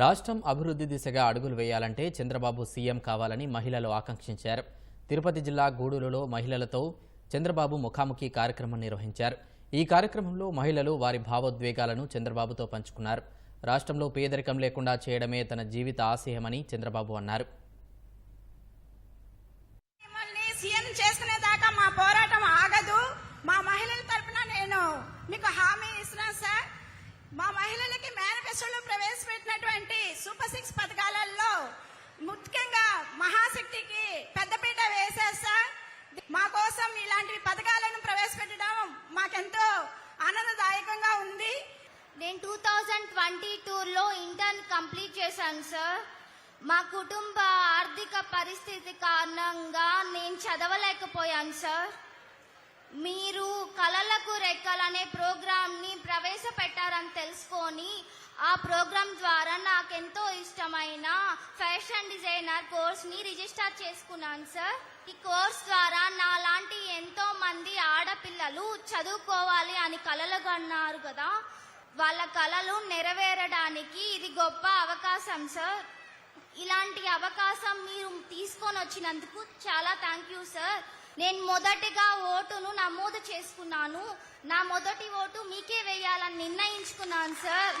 రాష్ట్రం అభివృద్ధి దిశగా అడుగులు వేయాలంటే చంద్రబాబు సీఎం కావాలని మహిళలు ఆకాంక్షించారు. తిరుపతి జిల్లా గూడూరులో మహిళలతో చంద్రబాబు ముఖాముఖి కార్యక్రమం నిర్వహించారు. ఈ కార్యక్రమంలో మహిళలు వారి భావోద్వేగాలను చంద్రబాబుతో పంచుకున్నారు. రాష్ట్రంలో పేదరికం లేకుండా చేయడమే తన జీవిత ఆశయమని చంద్రబాబు అన్నారు. మా పోరాటం ఆగదు. మా మహిళల నేను మీకు హామీ ఇస్తున్నాను సార్. మా మహిళలకి మేనిఫెస్టోలో సూపర్ సిక్స్ పథకాలలో ముఖ్యంగా మహాశక్తికి పెద్దపీట వేసేస్తా సార్. మా కోసం ఇలాంటి పథకాలను ప్రవేశపెట్టడం మాకెంతో ఆనందదాయకంగా ఉంది. నేను టూ థౌజండ్ ట్వంటీ టూలో ఇంటర్న్ కంప్లీట్ చేశాను సార్. మా కుటుంబ ఆర్థిక పరిస్థితి కారణంగా నేను చదవలేకపోయాను సార్. మీరు కళలకు రెక్కలనే ప్రోగ్రామ్ని ప్రవేశపెట్టారని తెలుసుకొని ఆ ప్రోగ్రాం ద్వారా నాకెంతో ఇష్టమైన ఫ్యాషన్ డిజైనర్ కోర్స్ని రిజిస్టర్ చేసుకున్నాను సార్. ఈ కోర్స్ ద్వారా నాలాంటి ఎంతో మంది ఆడపిల్లలు చదువుకోవాలి అని కలలు కన్నారు కదా. వాళ్ళ కలలు నెరవేరడానికి ఇది గొప్ప అవకాశం సార్. ఇలాంటి అవకాశం మీరు తీసుకొని వచ్చినందుకు చాలా థ్యాంక్ యూ సార్. నేను మొదటిగా ఓటును నమోదు చేసుకున్నాను. నా మొదటి ఓటు మీకే వేయాలని నిర్ణయించుకున్నాను సార్.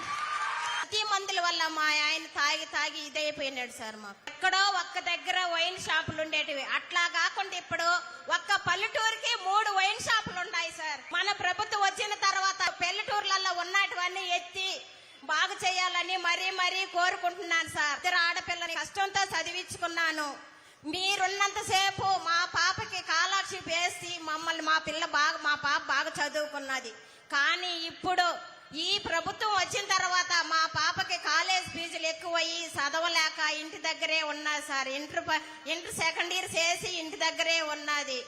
మందుల వల్ల మా ఆయన తాగి తాగి ఇదైపోయినాడు సార్ మాకు. ఎక్కడో ఒక్క దగ్గర వైన్ షాపులు ఉండేటివి. అట్లా కాకుండా ఇప్పుడు ఒక్క పల్లెటూరుకి మూడు వైన్ షాపులు ఉన్నాయి సార్. మన ప్రభుత్వం వచ్చిన తర్వాత పల్లెటూర్లలో ఉన్నటువన్నీ ఎత్తి బాగు చేయాలని మరీ మరీ కోరుకుంటున్నాను సార్. ఇద్దరు ఆడపిల్లని కష్టంతో చదివించుకున్నాను. మీరున్నంతసేపు మా పాపకి కాలర్షిప్ వేసి మమ్మల్ని మా పిల్ల బాగా మా పాప బాగా చదువుకున్నది. కానీ ఇప్పుడు ఈ ప్రభుత్వం వచ్చిన తర్వాత మా పాపకి కాలేజ్ ఫీజులు ఎక్కువయ్యి చదవలేక ఇంటి దగ్గరే ఉన్నా sir. Inter inter second year చేసి ఇంటి దగ్గరే ఉన్నది.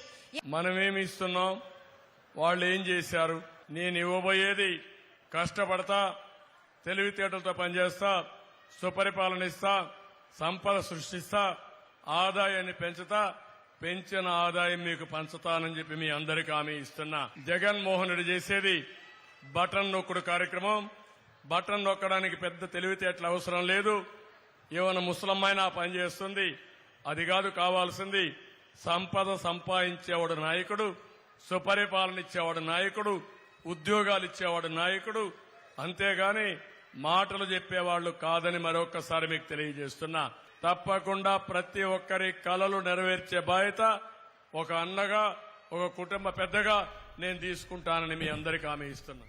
మనమేమి ఇస్తున్నాం? వాళ్ళు ఏం చేశారు? నేను ఇవ్వబోయేది కష్టపడతా తెలివితేటలతో పనిచేస్తా సుపరిపాలన ఇస్తా సంపద సృష్టిస్తా ఆదాయాన్ని పెంచుతా పెంచిన ఆదాయం మీకు పంచుతానని చెప్పి మీ అందరికీ హామీ ఇస్తున్నా. జగన్మోహన్ రెడ్డి చేసేది బటన్ నొక్కుడు కార్యక్రమం. బటన్ నొక్కడానికి పెద్ద తెలివితేటలు అవసరం లేదు. ఏమైనా ముసలమ్మాయినా పని చేస్తుంది అది కాదు కావాల్సింది సంపద సంపాదించేవాడు నాయకుడు సుపరిపాలన ఇచ్చేవాడు నాయకుడు ఉద్యోగాలు ఇచ్చేవాడు నాయకుడు. అంతేగాని మాటలు చెప్పేవాళ్ళు కాదని మరొకసారి మీకు తెలియజేస్తున్నా. తప్పకుండా ప్రతి ఒక్కరి కలలు నెరవేర్చే బాధ్యత ఒక అన్నగా ఒక కుటుంబ పెద్దగా నేను తీసుకుంటానని మీ అందరికీ హామీ ఇస్తున్నా